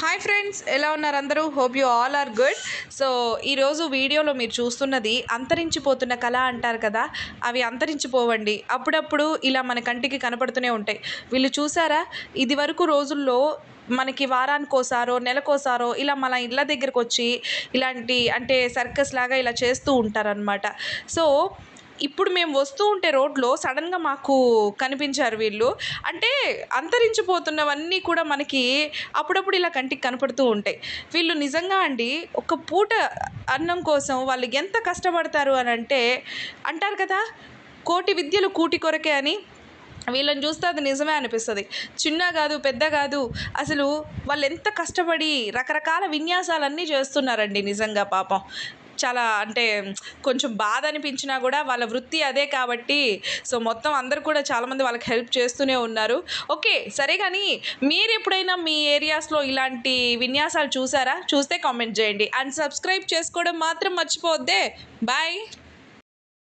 Hi friends ఎలా ఉన్నారు అందరూ? Hope you all are good so ఈరోజు వీడియోలో మీరు చూస్తున్నది అంతరించిపోతున్న కళ అంటారు కదా అవి అంతరించిపోవండి. అప్పుడప్పుడు ఇలా మన కంటికి కనపడుతూనే ఉంటాయి. వీళ్ళు చూసారా? ఇది వరకు రోజుల్లో మనకి వారానికోసారో నెలకోసారో ఇలా మన ఇళ్ళ దగ్గరకు వచ్చి ఇలాంటి అంటే సర్కస్ లాగా ఇలా చేస్తూ ఉంటారనమాట సో ఇప్పుడు మేము వస్తూ ఉంటే రోడ్లో సడన్గా మాకు కనిపించారు వీళ్ళు. అంటే అంతరించిపోతున్నవన్నీ కూడా మనకి అప్పుడప్పుడు ఇలా కంటికి కనపడుతూ ఉంటాయి. వీళ్ళు నిజంగా అండి ఒక పూట అన్నం కోసం వాళ్ళు ఎంత కష్టపడతారు అని అంటే అంటారు కదా కోటి విద్యలు కూటి కొరకే అని వీళ్ళని చూస్తే అది నిజమే అనిపిస్తుంది. చిన్న కాదు పెద్ద కాదు అసలు వాళ్ళు ఎంత కష్టపడి రకరకాల విన్యాసాలన్నీ చేస్తున్నారండి నిజంగా పాపం. చాలా అంటే కొంచెం బాధ అనిపించినా కూడా వాళ్ళ వృత్తి అదే కాబట్టి సో మొత్తం అందరు కూడా చాలామంది వాళ్ళకి హెల్ప్ చేస్తూనే ఉన్నారు. ఓకే సరే కానీ మీరు ఎప్పుడైనా మీ ఏరియాస్లో ఇలాంటి విన్యాసాలు చూసారా? చూస్తే కామెంట్ చేయండి. అండ్ సబ్స్క్రైబ్ చేసుకోవడం మాత్రం మర్చిపోవద్దే. బాయ్.